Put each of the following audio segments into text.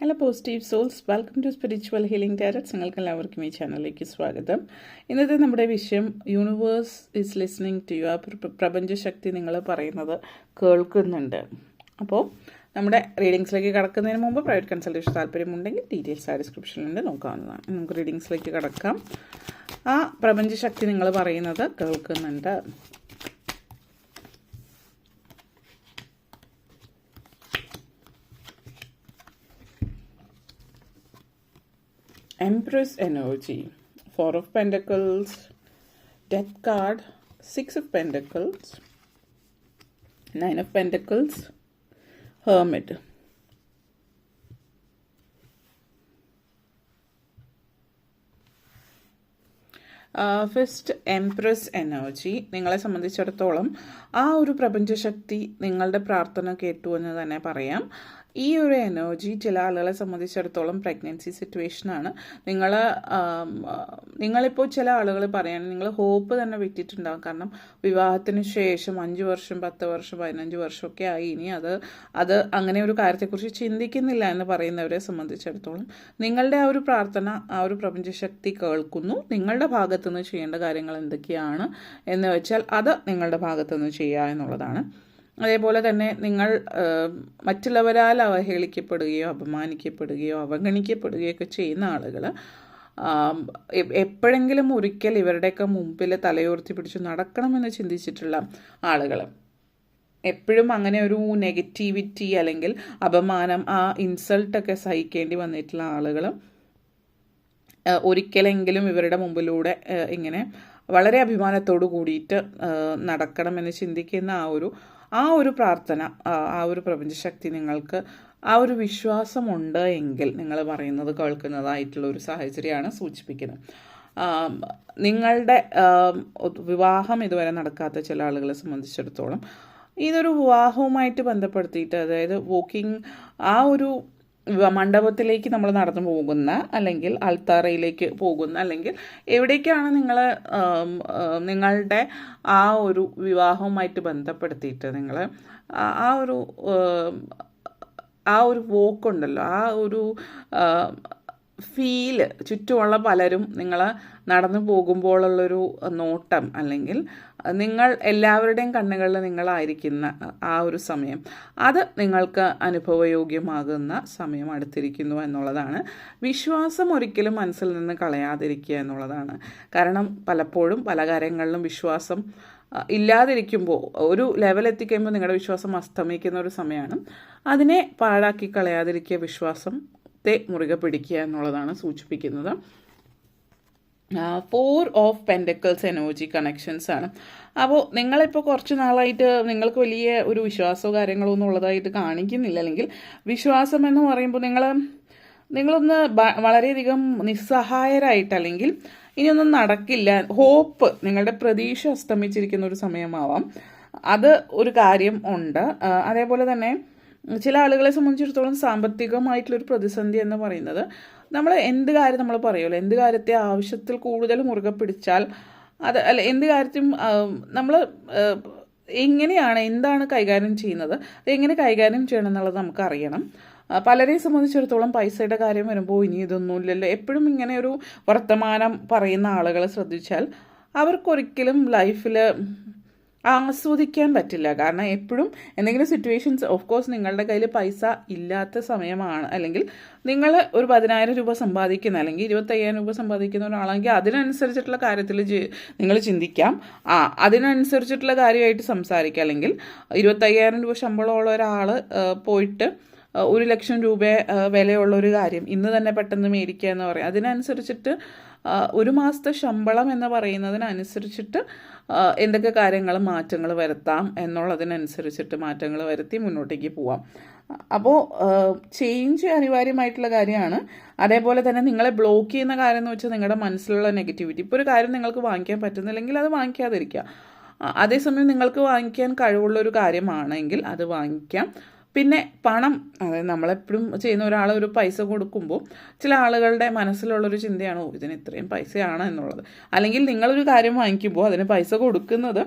Hello positive souls welcome to spiritual healing tarots നിങ്ങൾക്ക് എല്ലാവർക്കും ഈ ചാനലിലേക്ക് സ്വാഗതം. ഇന്നത്തെ നമ്മുടെ വിഷയം universe is listening to you ആ പ്ര- പ്രപഞ്ചശക്തി നിങ്ങൾ പറയുന്നത് കേൾക്കുന്നുണ്ട്. അപ്പോൾ നമ്മുടെ റീഡിങ്സിലേക്ക് കടക്കുന്നതിന് മുമ്പ് പ്രൈവറ്റ് കൺസൾട്ടേഷൻ താല്പര്യമുണ്ടെങ്കിൽ ഡീറ്റെയിൽസ് ആ ഡിസ്ക്രിപ്ഷനിലുണ്ട് നോക്കാവുന്നതാണ്. നമുക്ക് റീഡിങ്സിലേക്ക് കടക്കാം. ആ പ്രപഞ്ചശക്തി നിങ്ങൾ പറയുന്നത് കേൾക്കുന്നുണ്ട്. Empress energy, Four of Pentacles, Death card, Six of Pentacles, Nine of Pentacles, Hermit. First empress energy നിങ്ങളെ സംബന്ധിച്ചിടത്തോളം ആ ഒരു പ്രപഞ്ചശക്തി നിങ്ങളുടെ പ്രാർത്ഥന കേട്ടു എന്ന് തന്നെ പറയാം ഈ ഒരു എനർജി ചില ആളുകളെ സംബന്ധിച്ചിടത്തോളം പ്രഗ്നൻസി സിറ്റുവേഷനാണ് നിങ്ങൾ നിങ്ങളിപ്പോൾ ചില ആളുകൾ പറയാൻ നിങ്ങൾ ഹോപ്പ് തന്നെ വിറ്റിട്ടുണ്ടാകും കാരണം വിവാഹത്തിന് ശേഷം അഞ്ച് വർഷം പത്ത് വർഷം പതിനഞ്ച് വർഷമൊക്കെ ആയി. ഇനി അത് അത് അങ്ങനെ ഒരു കാര്യത്തെക്കുറിച്ച് ചിന്തിക്കുന്നില്ല എന്ന് പറയുന്നവരെ സംബന്ധിച്ചിടത്തോളം നിങ്ങളുടെ ആ ഒരു പ്രാർത്ഥന ആ ഒരു പ്രപഞ്ചശക്തി കേൾക്കുന്നു. നിങ്ങളുടെ ഭാഗത്തുനിന്ന് ചെയ്യേണ്ട കാര്യങ്ങൾ എന്തൊക്കെയാണ് എന്ന് വെച്ചാൽ അത് നിങ്ങളുടെ ഭാഗത്തുനിന്ന് ചെയ്യുക എന്നുള്ളതാണ്. അതേപോലെ തന്നെ നിങ്ങൾ മറ്റുള്ളവരാൽ അവഹേളിക്കപ്പെടുകയോ അപമാനിക്കപ്പെടുകയോ അവഗണിക്കപ്പെടുകയോ ഒക്കെ ചെയ്യുന്ന ആളുകൾ എപ്പോഴെങ്കിലും ഒരിക്കൽ ഇവരുടെയൊക്കെ മുമ്പിൽ തലയോർത്തി പിടിച്ച് നടക്കണമെന്ന് ചിന്തിച്ചിട്ടുള്ള ആളുകൾ. എപ്പോഴും അങ്ങനെ ഒരു നെഗറ്റിവിറ്റി അല്ലെങ്കിൽ അപമാനം ആ ഇൻസൾട്ടൊക്കെ സഹിക്കേണ്ടി വന്നിട്ടുള്ള ആളുകൾ ഒരിക്കലെങ്കിലും ഇവരുടെ മുമ്പിലൂടെ ഇങ്ങനെ വളരെ അഭിമാനത്തോടു കൂടിയിട്ട് നടക്കണമെന്ന് ചിന്തിക്കുന്ന ആ ഒരു ആ ഒരു പ്രാർത്ഥന ആ ഒരു പ്രപഞ്ചശക്തി നിങ്ങൾക്ക് ആ ഒരു വിശ്വാസമുണ്ട് എങ്കിൽ നിങ്ങൾ പറയുന്നത് കേൾക്കുന്നതായിട്ടുള്ള ഒരു സാഹചര്യമാണ് സൂചിപ്പിക്കുന്നത്. നിങ്ങളുടെ വിവാഹം ഇതുവരെ നടക്കാത്ത ചില ആളുകളെ സംബന്ധിച്ചിടത്തോളം ഇതൊരു വിവാഹവുമായിട്ട് ബന്ധപ്പെടുത്തിയിട്ട് അതായത് വോക്കിംഗ് ആ ഒരു മണ്ഡപത്തിലേക്ക് നമ്മൾ നടന്നു പോകുന്ന അല്ലെങ്കിൽ അൽത്താറയിലേക്ക് പോകുന്ന അല്ലെങ്കിൽ എവിടേക്കാണ് നിങ്ങൾ നിങ്ങളുടെ ആ ഒരു വിവാഹവുമായിട്ട് ബന്ധപ്പെടുത്തിയിട്ട് നിങ്ങൾ ആ ഒരു ആ ഒരു വോക്കുണ്ടല്ലോ ആ ഒരു ഫീൽ ചുറ്റുമുള്ള പലരും നിങ്ങൾ നടന്നു പോകുമ്പോഴുള്ളൊരു നോട്ടം അല്ലെങ്കിൽ നിങ്ങൾ എല്ലാവരുടെയും കണ്ണുകളിൽ നിങ്ങളായിരിക്കുന്ന ആ ഒരു സമയം. അത് നിങ്ങൾക്ക് അനുഭവയോഗ്യമാകുന്ന സമയം അടുത്തിരിക്കുന്നു എന്നുള്ളതാണ്. വിശ്വാസം ഒരിക്കലും മനസ്സിൽ നിന്ന് കളയാതിരിക്കുക എന്നുള്ളതാണ്. കാരണം പലപ്പോഴും പല കാര്യങ്ങളിലും വിശ്വാസം ഇല്ലാതിരിക്കുമ്പോൾ ഒരു ലെവൽ എത്തിക്കഴിയുമ്പോൾ നിങ്ങളുടെ വിശ്വാസം അസ്തമിക്കുന്ന ഒരു സമയമാണ്. അതിനെ പാഴാക്കി കളയാതിരിക്കുക വിശ്വാസത്തെ മുറുകെ പിടിക്കുക എന്നുള്ളതാണ് സൂചിപ്പിക്കുന്നത്. Four of pentacles energy connections ആണ്. അപ്പോൾ നിങ്ങളിപ്പോൾ കുറച്ച് നാളായിട്ട് നിങ്ങൾക്ക് വലിയ ഒരു വിശ്വാസമോ കാര്യങ്ങളോ ഒന്നും ഉള്ളതായിട്ട് കാണിക്കുന്നില്ല. അല്ലെങ്കിൽ വിശ്വാസം എന്ന് പറയുമ്പോൾ നിങ്ങൾ നിങ്ങളൊന്ന് വളരെയധികം നിസ്സഹായരായിട്ട് അല്ലെങ്കിൽ ഇനിയൊന്നും നടക്കില്ല. ഹോപ്പ് നിങ്ങളുടെ പ്രതീക്ഷ അസ്തമിച്ചിരിക്കുന്ന ഒരു സമയമാവാം. അത് ഒരു കാര്യം ഉണ്ട്. അതേപോലെ തന്നെ ചില ആളുകളെ സംബന്ധിച്ചിടത്തോളം സാമ്പത്തികമായിട്ടുള്ളൊരു പ്രതിസന്ധി എന്ന് പറയുന്നത് നമ്മൾ എന്ത് കാര്യം നമ്മൾ പറയുമല്ലോ എന്ത് കാര്യത്തെ ആവശ്യത്തിൽ കൂടുതൽ മുറുകെ പിടിച്ചാൽ അത് അല്ല എന്ത് കാര്യത്തിനും നമ്മൾ എങ്ങനെയാണ് എന്താണ് കൈകാര്യം ചെയ്യുന്നത് എങ്ങനെ കൈകാര്യം ചെയ്യണം എന്നുള്ളത് നമുക്കറിയണം പലരെയും സംബന്ധിച്ചിടത്തോളം പൈസയുടെ കാര്യം വരുമ്പോൾ ഇനി ഇതൊന്നുമില്ലല്ലോ എപ്പോഴും ഇങ്ങനെ ഒരു വർത്തമാനം പറയുന്ന ആളുകളെ ശ്രദ്ധിച്ചാൽ അവർക്കൊരിക്കലും ലൈഫിൽ ആസ്വദിക്കാൻ പറ്റില്ല. കാരണം എപ്പോഴും എന്തെങ്കിലും സിറ്റുവേഷൻസ് ഓഫ് കോഴ്സ് നിങ്ങളുടെ കയ്യിൽ പൈസ ഇല്ലാത്ത സമയമാണ്. അല്ലെങ്കിൽ നിങ്ങൾ ഒരു പതിനായിരം രൂപ സമ്പാദിക്കുന്ന അല്ലെങ്കിൽ ഇരുപത്തയ്യായിരം രൂപ സമ്പാദിക്കുന്ന ഒരാളാണെങ്കിൽ അതിനനുസരിച്ചിട്ടുള്ള കാര്യത്തിൽ നിങ്ങൾ ചിന്തിക്കാം. ആ അതിനനുസരിച്ചിട്ടുള്ള കാര്യമായിട്ട് സംസാരിക്കാം. അല്ലെങ്കിൽ ഇരുപത്തയ്യായിരം രൂപ ശമ്പളമുള്ള ഒരാൾ പോയിട്ട് ഒരു ലക്ഷം രൂപ വിലയുള്ള ഒരു കാര്യം ഇന്ന് തന്നെ പെട്ടെന്ന് മേടിക്കുക എന്ന് പറയും. അതിനനുസരിച്ചിട്ട് ഒരു മാസത്തെ ശമ്പളം എന്ന് പറയുന്നതിനനുസരിച്ചിട്ട് എന്തൊക്കെ കാര്യങ്ങൾ മാറ്റങ്ങൾ വരുത്താം എന്നുള്ളതിനനുസരിച്ചിട്ട് മാറ്റങ്ങൾ വരുത്തി മുന്നോട്ടേക്ക് പോവാം. അപ്പോൾ ചേഞ്ച് അനിവാര്യമായിട്ടുള്ള കാര്യമാണ്. അതേപോലെ തന്നെ നിങ്ങളെ ബ്ലോക്ക് ചെയ്യുന്ന കാര്യം എന്ന് വെച്ചാൽ നിങ്ങളുടെ മനസ്സിലുള്ള നെഗറ്റിവിറ്റി ഇപ്പോൾ ഒരു കാര്യം നിങ്ങൾക്ക് വാങ്ങിക്കാൻ പറ്റുന്നില്ലെങ്കിൽ അത് വാങ്ങിക്കാതിരിക്കുക. അതേസമയം നിങ്ങൾക്ക് വാങ്ങിക്കാൻ കഴിവുള്ള ഒരു കാര്യമാണെങ്കിൽ അത് വാങ്ങിക്കാം. പിന്നെ പണം അതായത് നമ്മളെപ്പോഴും ചെയ്യുന്ന ഒരാൾ ഒരു പൈസ കൊടുക്കുമ്പോൾ ചില ആളുകളുടെ മനസ്സിലുള്ളൊരു ചിന്തയാണ് ഓ ഇതിന് ഇത്രയും പൈസയാണ് എന്നുള്ളത്. അല്ലെങ്കിൽ നിങ്ങളൊരു കാര്യം വാങ്ങിക്കുമ്പോൾ അതിന് പൈസ കൊടുക്കുന്നത്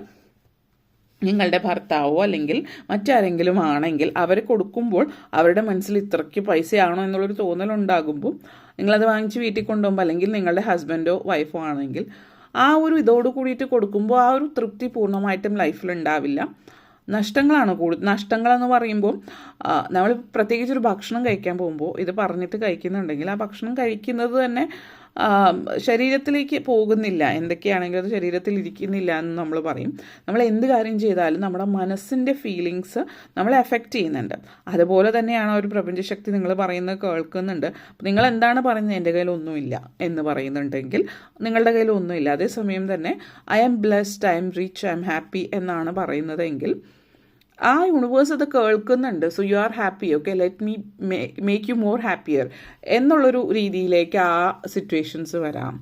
നിങ്ങളുടെ ഭർത്താവോ അല്ലെങ്കിൽ മറ്റാരെങ്കിലും ആണെങ്കിൽ അവർ കൊടുക്കുമ്പോൾ അവരുടെ മനസ്സിൽ ഇത്രയ്ക്ക് പൈസയാണോ എന്നുള്ളൊരു തോന്നലുണ്ടാകുമ്പോൾ നിങ്ങളത് വാങ്ങിച്ച് വീട്ടിൽ കൊണ്ടുപോകുമ്പോൾ അല്ലെങ്കിൽ നിങ്ങളുടെ ഹസ്ബൻഡോ വൈഫോ ആണെങ്കിൽ ആ ഒരു ഇതോട് കൂടിയിട്ട് കൊടുക്കുമ്പോൾ ആ ഒരു തൃപ്തി പൂർണമായിട്ടും ലൈഫിൽ ഉണ്ടാവില്ല. നഷ്ടങ്ങളാണ് കൂടുതൽ നഷ്ടങ്ങളെന്ന് പറയുമ്പോൾ നമ്മൾ പ്രത്യേകിച്ച് ഒരു ഭക്ഷണം കഴിക്കാൻ പോകുമ്പോൾ ഇത് പറഞ്ഞിട്ട് കഴിക്കുന്നുണ്ടെങ്കിൽ ആ ഭക്ഷണം കഴിക്കുന്നത് തന്നെ ശരീരത്തിലേക്ക് പോകുന്നില്ല. എന്തൊക്കെയാണെങ്കിലും അത് ശരീരത്തിൽ ഇരിക്കുന്നില്ല എന്ന് നമ്മൾ പറയും. നമ്മൾ എന്ത് കാര്യം ചെയ്താലും നമ്മുടെ മനസ്സിന്റെ ഫീലിങ്സ് നമ്മളെ എഫക്റ്റ് ചെയ്യുന്നുണ്ട്. അതുപോലെ തന്നെയാണ് ഒരു പ്രപഞ്ചശക്തി നിങ്ങൾ പറയുന്നത് കേൾക്കുന്നുണ്ട്. നിങ്ങൾ എന്താണ് പറയുന്നത്? എന്റെ കയ്യിൽ ഒന്നുമില്ല എന്ന് പറയുന്നുണ്ടെങ്കിൽ നിങ്ങളുടെ കയ്യിൽ ഒന്നുമില്ല. അതേസമയം തന്നെ I am blessed I am rich I am happy എന്നാണ് പറയുന്നതെങ്കിൽ ആ യൂണിവേഴ്സ് അത് കേൾക്കുന്നുണ്ട്. So you are happy okay let me make you more happier എന്നുള്ളൊരു രീതിയിലേക്ക് ആ സിറ്റുവേഷൻസ് വരാം.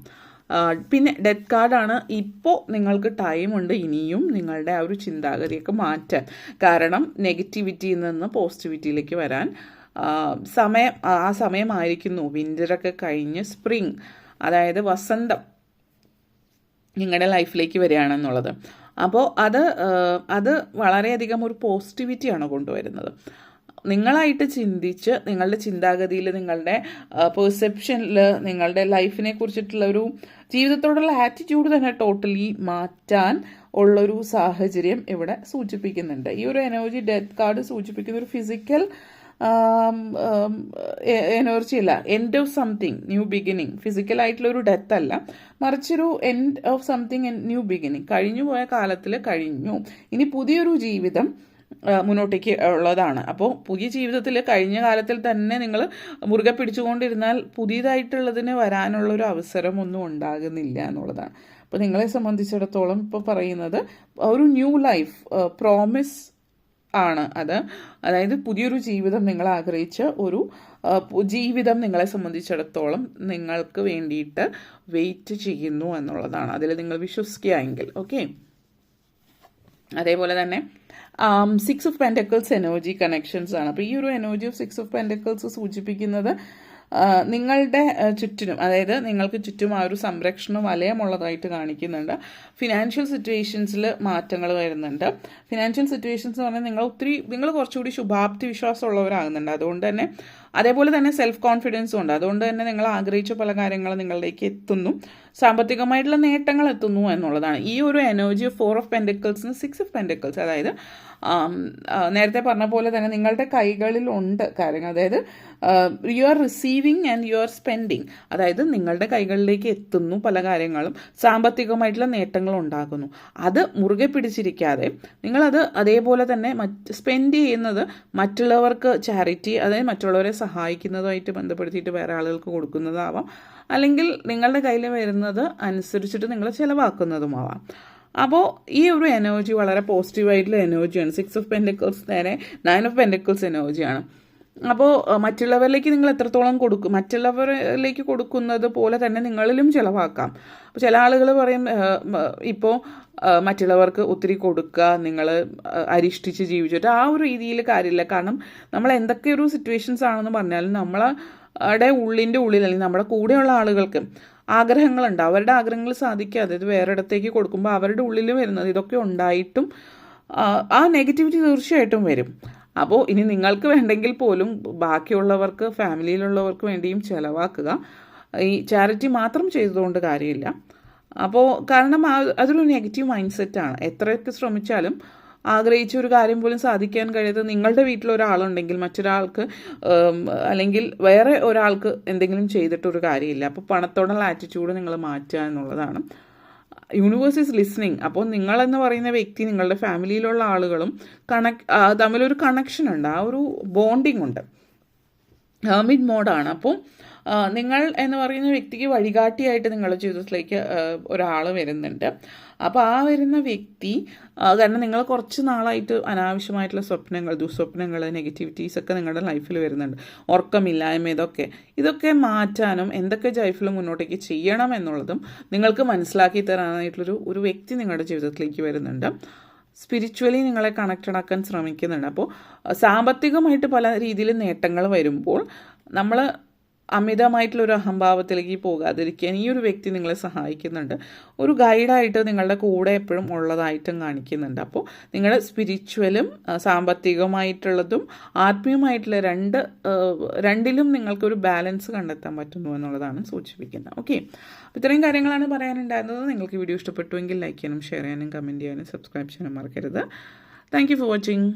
പിന്നെ ഡെത്ത് കാർഡാണ് ഇപ്പോൾ നിങ്ങൾക്ക് ടൈമുണ്ട് ഇനിയും നിങ്ങളുടെ ആ ഒരു ചിന്താഗതിയൊക്കെ മാറ്റാൻ. കാരണം നെഗറ്റിവിറ്റിയിൽ നിന്ന് പോസിറ്റിവിറ്റിയിലേക്ക് വരാൻ സമയം ആ സമയമായിരിക്കുന്നു. വിന്ററൊക്കെ കഴിഞ്ഞ് സ്പ്രിങ് അതായത് വസന്തം നിങ്ങളുടെ ലൈഫിലേക്ക് വരികയാണെന്നുള്ളത്. അപ്പോൾ അത് അത് വളരെയധികം ഒരു പോസിറ്റിവിറ്റിയാണ് കൊണ്ടുവരുന്നത്. നിങ്ങളായിട്ട് ചിന്തിച്ച് നിങ്ങളുടെ ചിന്താഗതിയിൽ നിങ്ങളുടെ പെർസെപ്ഷനിൽ നിങ്ങളുടെ ലൈഫിനെ കുറിച്ചിട്ടുള്ള ഒരു ജീവിതത്തോടുള്ള ആറ്റിറ്റ്യൂഡ് തന്നെ ടോട്ടലി മാറ്റാൻ ഉള്ളൊരു സാഹചര്യം ഇവിടെ സൂചിപ്പിക്കുന്നുണ്ട്. ഈ ഒരു എനർജി ഡെത്ത് കാർഡ് സൂചിപ്പിക്കുന്ന ഒരു ഫിസിക്കൽ എനർജി അല്ല end of something new beginning ഫിസിക്കലായിട്ടുള്ള ഒരു ഡെത്ത് അല്ല. മറിച്ചൊരു end of something new beginning കഴിഞ്ഞു പോയ കാലത്തിൽ കഴിഞ്ഞു. ഇനി പുതിയൊരു ജീവിതം മുന്നോട്ടേക്ക് ഉള്ളതാണ്. അപ്പോൾ പുതിയ ജീവിതത്തിൽ കഴിഞ്ഞ കാലത്തിൽ തന്നെ നിങ്ങൾ മുറുകെ പിടിച്ചുകൊണ്ടിരുന്നാൽ പുതിയതായിട്ടുള്ളതിന് വരാനുള്ള ഒരു അവസരം ഒന്നും ഉണ്ടാകുന്നില്ല എന്നുള്ളതാണ്. അപ്പോൾ നിങ്ങളെ സംബന്ധിച്ചിടത്തോളം ഇപ്പോൾ പറയുന്നത് ഒരു ന്യൂ ലൈഫ് പ്രോമിസ് ആണ് അത്. അതായത് പുതിയൊരു ജീവിതം നിങ്ങൾ ആഗ്രഹിച്ച ഒരു ജീവിതം നിങ്ങളെ സംബന്ധിച്ചിടത്തോളം നിങ്ങൾക്ക് വേണ്ടിയിട്ട് വെയിറ്റ് ചെയ്യുന്നു എന്നുള്ളതാണ്. അതിൽ നിങ്ങൾ വിശ്വസിക്കുക എങ്കിൽ ഓക്കെ അതേപോലെ തന്നെ six of pentacles energy connections ആണ്. അപ്പോൾ ഈ ഒരു energy of six of pentacles സൂചിപ്പിക്കുന്നത് നിങ്ങളുടെ ചുറ്റിനും അതായത് നിങ്ങൾക്ക് ചുറ്റും ആ ഒരു സംരക്ഷണ വലയമുള്ളതായിട്ട് കാണിക്കുന്നുണ്ട്. ഫിനാൻഷ്യൽ സിറ്റുവേഷൻസിൽ മാറ്റങ്ങൾ വരുന്നുണ്ട്. ഫിനാൻഷ്യൽ സിറ്റുവേഷൻസ് എന്ന് പറഞ്ഞാൽ നിങ്ങൾ ഒത്തിരി നിങ്ങൾ കുറച്ചുകൂടി ശുഭാപ്തി വിശ്വാസമുള്ളവരാകുന്നുണ്ട്. അതുകൊണ്ട് തന്നെ അതേപോലെ തന്നെ സെൽഫ് കോൺഫിഡൻസും ഉണ്ട്. അതുകൊണ്ട് തന്നെ നിങ്ങൾ ആഗ്രഹിച്ച പല കാര്യങ്ങളും നിങ്ങളിലേക്ക് എത്തുന്നു. സാമ്പത്തികമായിട്ടുള്ള നേട്ടങ്ങൾ എത്തുന്നു എന്നുള്ളതാണ്. ഈ ഒരു എനർജി ഫോർ ഓഫ് പെൻഡിക്കിൾസിന് സിക്സ് ഓഫ് പെൻഡിക്കിൾസ് അതായത് നേരത്തെ പറഞ്ഞ പോലെ തന്നെ നിങ്ങളുടെ കൈകളിലുണ്ട് കാര്യങ്ങൾ. അതായത് you are receiving and you are spending അതായത് നിങ്ങളുടെ കൈകളിലേക്ക് എത്തുന്നു പല കാര്യങ്ങളും. സാമ്പത്തികമായിട്ടുള്ള നേട്ടങ്ങൾ ഉണ്ടാകുന്നു. അത് മുറുകെ പിടിച്ചിരിക്കാതെ നിങ്ങളത് അതേപോലെ തന്നെ മറ്റ് സ്പെൻഡ് ചെയ്യുന്നത് മറ്റുള്ളവർക്ക് ചാരിറ്റി അതായത് മറ്റുള്ളവരെ സഹായിക്കുന്നതുമായിട്ട് ബന്ധപ്പെടുത്തിയിട്ട് വേറെ ആളുകൾക്ക് കൊടുക്കുന്നതാവാം. അല്ലെങ്കിൽ നിങ്ങളുടെ കയ്യിൽ വരുന്നത് അനുസരിച്ചിട്ട് നിങ്ങൾ ചിലവാക്കുന്നതുമാവാം. അപ്പോൾ ഈ ഒരു എനർജി വളരെ പോസിറ്റീവായിട്ടുള്ള എനർജിയാണ് സിക്സ് ഓഫ് പെൻഡിക്കിൾസ് നേരെ നയൻ ഓഫ് പെൻഡിക്കിൾസ് എനർജിയാണ് അപ്പോൾ മറ്റുള്ളവരിലേക്ക് നിങ്ങൾ എത്രത്തോളം കൊടുക്കും മറ്റുള്ളവരിലേക്ക് കൊടുക്കുന്നത് പോലെ തന്നെ നിങ്ങളിലും ചിലവാക്കാം. അപ്പോൾ ചില ആളുകൾ പറയും ഇപ്പോൾ മറ്റുള്ളവർക്ക് ഒത്തിരി കൊടുക്കുക നിങ്ങൾ അരിഷ്ടിച്ച് ജീവിച്ചിട്ട് ആ ഒരു രീതിയിൽ കാര്യമില്ല. കാരണം നമ്മൾ എന്തൊക്കെ ഒരു സിറ്റുവേഷൻസ് ആണെന്ന് പറഞ്ഞാലും നമ്മളെ ഉള്ളിന്റെ ഉള്ളിൽ അല്ലെങ്കിൽ നമ്മുടെ കൂടെയുള്ള ആളുകൾക്ക് ആഗ്രഹങ്ങളുണ്ട്. അവരുടെ ആഗ്രഹങ്ങൾ സാധിക്കാതെ ഇത് വേറെ ഇടത്തേക്ക് കൊടുക്കുമ്പോൾ അവരുടെ ഉള്ളിൽ വരുന്നത് ഇതൊക്കെ ഉണ്ടായിട്ടും ആ, നെഗറ്റിവിറ്റി തീർച്ചയായിട്ടും വരും. അപ്പോൾ ഇനി നിങ്ങൾക്ക് വേണ്ടെങ്കിൽ പോലും ബാക്കിയുള്ളവർക്ക് ഫാമിലിയിലുള്ളവർക്ക് വേണ്ടിയും ചിലവാക്കുക. ഈ ചാരിറ്റി മാത്രം ചെയ്തതുകൊണ്ട് കാര്യമില്ല. അപ്പോൾ കാരണം അതൊരു നെഗറ്റീവ് മൈൻഡ് സെറ്റാണ് എത്രയൊക്കെ ശ്രമിച്ചാലും ആഗ്രഹിച്ച ഒരു കാര്യം പോലും സാധിക്കാൻ കഴിയാത്ത നിങ്ങളുടെ വീട്ടിൽ ഒരാളുണ്ടെങ്കിൽ മറ്റൊരാൾക്ക് അല്ലെങ്കിൽ വേറെ ഒരാൾക്ക് എന്തെങ്കിലും ചെയ്തിട്ടൊരു കാര്യമില്ല. അപ്പോൾ പണത്തോടുള്ള ആറ്റിറ്റ്യൂഡ് നിങ്ങൾ മാറ്റുക എന്നുള്ളതാണ്. യൂണിവേഴ്സ് ഈസ് ലിസ്ണിങ് അപ്പോൾ നിങ്ങളെന്ന് പറയുന്ന വ്യക്തി നിങ്ങളുടെ ഫാമിലിയിലുള്ള ആളുകളും കണക് തമ്മിലൊരു കണക്ഷൻ ഉണ്ട്. ആ ഒരു ബോണ്ടിങ് ഉണ്ട്. ഹേമിഡ് മോഡാണ് അപ്പോൾ നിങ്ങൾ എന്ന് പറയുന്ന വ്യക്തിക്ക് വഴികാട്ടിയായിട്ട് നിങ്ങളുടെ ജീവിതത്തിലേക്ക് ഒരാൾ വരുന്നുണ്ട്. അപ്പോൾ ആ വരുന്ന വ്യക്തി കാരണം നിങ്ങൾ കുറച്ച് നാളായിട്ട് അനാവശ്യമായിട്ടുള്ള സ്വപ്നങ്ങൾ ദുസ്വപ്നങ്ങൾ നെഗറ്റിവിറ്റീസ് ഒക്കെ നിങ്ങളുടെ ലൈഫിൽ വരുന്നുണ്ട്. ഉറക്കമില്ലായ്മ ഇതൊക്കെ. ഇതൊക്കെ മാറ്റാനും എന്തൊക്കെ ലൈഫിൽ മുന്നോട്ടേക്ക് ചെയ്യണം എന്നുള്ളതും നിങ്ങൾക്ക് മനസ്സിലാക്കി തരാനായിട്ടുള്ളൊരു ഒരു വ്യക്തി നിങ്ങളുടെ ജീവിതത്തിലേക്ക് വരുന്നുണ്ട്. സ്പിരിച്വലി നിങ്ങളെ കണക്റ്റഡ് ആക്കാൻ ശ്രമിക്കുന്നുണ്ട്. അപ്പോൾ സാമ്പത്തികമായിട്ട് പല രീതിയിൽ നേട്ടങ്ങൾ വരുമ്പോൾ നമ്മൾ അമിതമായിട്ടുള്ള ഒരു അഹംഭാവത്തിലേക്ക് പോകാതിരിക്കാൻ ഈ ഒരു വ്യക്തി നിങ്ങളെ സഹായിക്കുന്നുണ്ട്. ഒരു ഗൈഡായിട്ട് നിങ്ങളുടെ കൂടെ എപ്പോഴും ഉള്ളതായിട്ടും കാണിക്കുന്നുണ്ട്. അപ്പോൾ നിങ്ങൾ സ്പിരിച്വലും സാമ്പത്തികമായിട്ടുള്ളതും ആത്മീയമായിട്ടുള്ള രണ്ട് രണ്ടിലും നിങ്ങൾക്കൊരു ബാലൻസ് കണ്ടെത്താൻ പറ്റുന്നു എന്നുള്ളതാണ് സൂചിപ്പിക്കുന്നത്. ഓക്കെ ഇത്രയും കാര്യങ്ങളാണ് പറയാനുണ്ടായിരുന്നത്. നിങ്ങൾക്ക് വീഡിയോ ഇഷ്ടപ്പെട്ടുവെങ്കിൽ ലൈക്ക് ചെയ്യാനും ഷെയർ ചെയ്യാനും കമന്റ് ചെയ്യാനും സബ്സ്ക്രൈബ് ചെയ്യാനും മറക്കരുത്. Thank you for watching